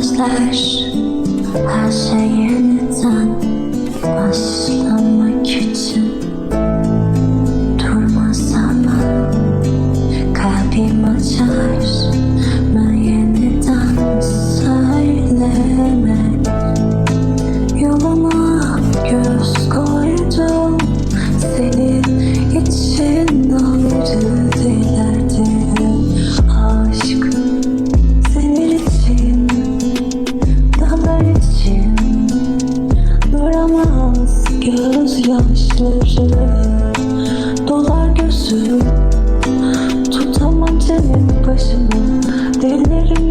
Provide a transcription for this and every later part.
gözler her şey yeniden başlamak için. göz yaşları Dolar gözüm. Tutamam senin başını Delirim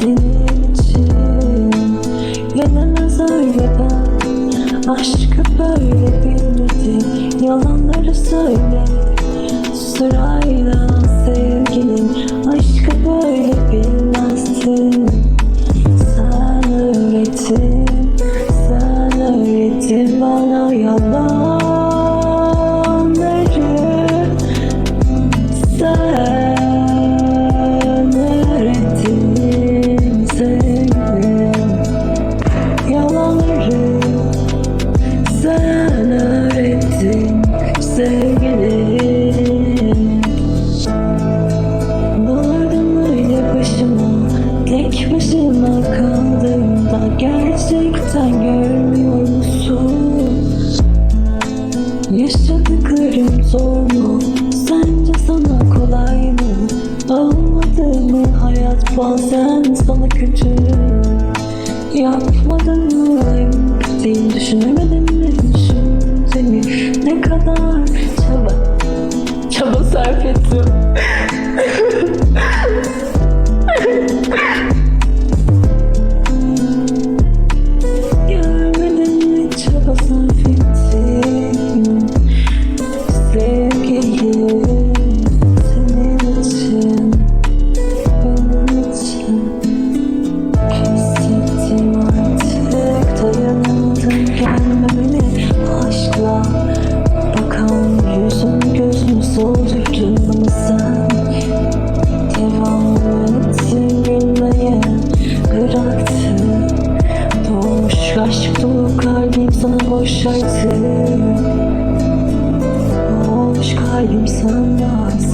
Senin için Yenemez öyle ben. Aşkı böyle bilmedi. Yalanları söyle. Sıra to bazen sana kötü Yapmadın mı? Değil düşünemedim mi? Düşünsemi ne kadar Boş artık Boş kalbim sanmaz